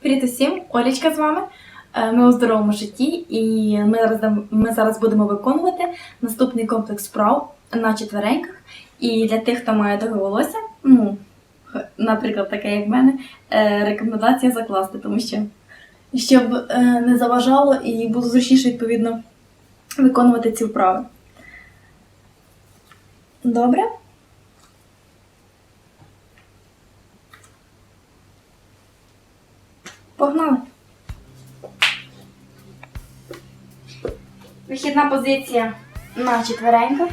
Привіт усім, Олічка з вами. Е, Ми у здоровому житті, і ми зараз, ми зараз будемо виконувати наступний комплекс вправ на четвереньках. І для тих, хто має довге волосся, ну, наприклад, таке як в мене, е, рекомендація закласти, тому що щоб е, не заважало і було зручніше відповідно виконувати ці вправи. Добре? Погнали! Вихідна позиція на четвереньках.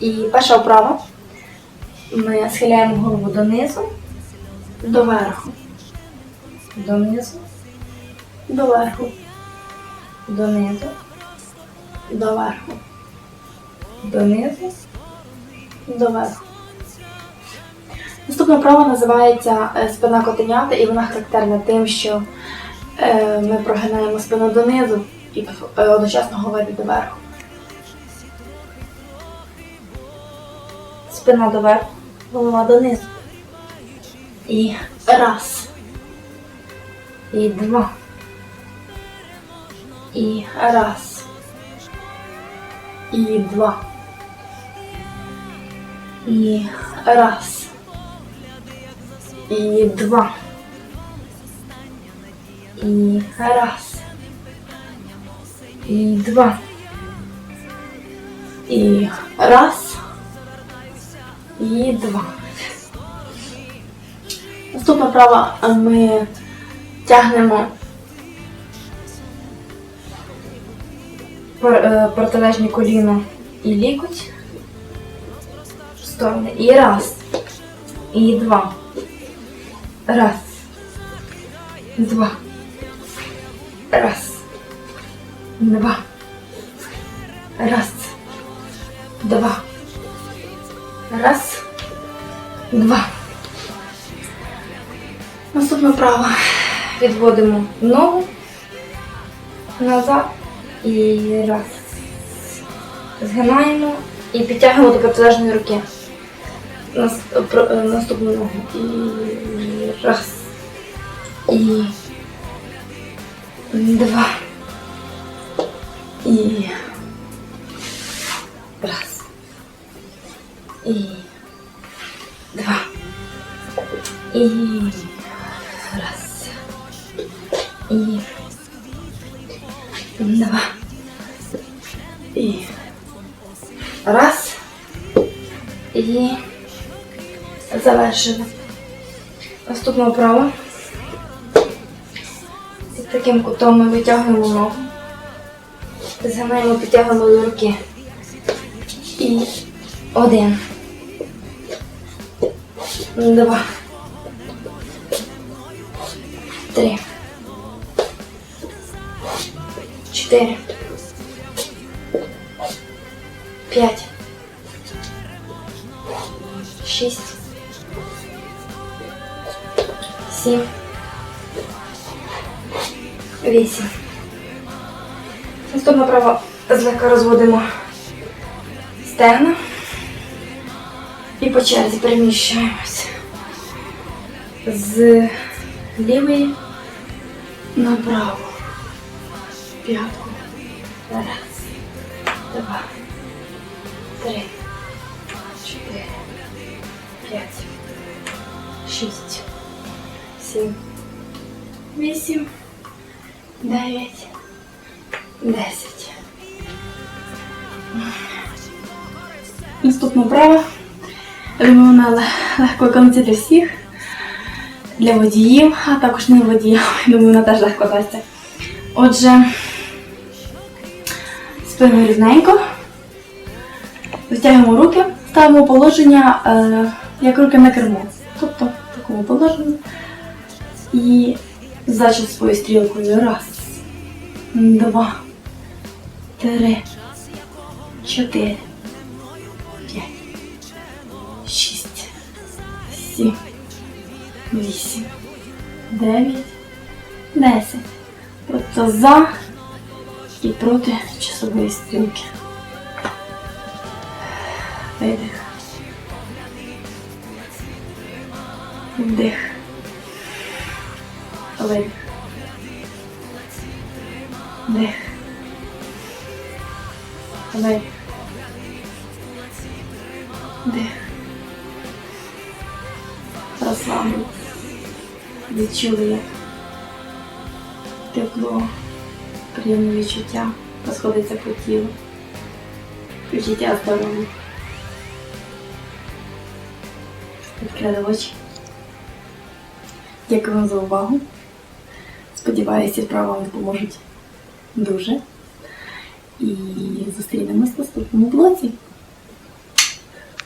І перша вправа. Ми схиляємо голову донизу, доверху. Донизу, доверху. Донизу, доверху. Донизу, доверху. Наступна вправа називається е, спина котенята, і вона характерна тим, що е, ми прогинаємо спину донизу і е, одночасно голови доверху. Спина доверху, голова донизу. І раз. І два. І раз. І два. І раз. І два. І раз. І два. І раз. І два. Наступна права ми тягнемо е, протилежні коліно і лікоть в сторони. І раз. І два. Раз. Два. Раз. Два. Раз. Два. Раз. Два. Наступна права. Відводимо ногу назад і раз. Згинаємо і підтягуємо до протилежної руки. Е, наступну ногу. І раз. І два. І раз. І два. І раз. І два. І раз. І завершили. Наступна вправа. Під таким кутом ми витягуємо ногу. Згинаємо, підтягуємо до руки. І один. Два. Три. Чотири. П'ять. Шість. Сім. Вісім. Наступна права злегка розводимо стегна і по черзі переміщаємося з лівої на праву. П'ятку. Раз, два, три, чотири, п'ять, шість, сім, вісім, дев'ять, десять. Наступна вправа. Я думаю, вона легко виконується для всіх, для водіїв, а також не водіїв. Думаю, вона теж легко дасться. Отже, спиною рівненько. Витягуємо руки, ставимо положення, е, як руки на кермо. Тобто в такому положенні. І за часовою стрілкою. Раз, два, три, чотири, п'ять, шість, сім, вісім, дев'ять, десять. Тобто за і проти часової стрілки. Видих. Вдих. Видих. Вдих. Видих. Вдих. Розслабились. Відчули, як тепло, приємне відчуття розходиться по тілу. Відчуття здоров'я. Відкрили очі. Дякую вам за увагу. Сподіваюся, ці вправи вам допоможуть дуже. І зустрінемось в наступному блоці.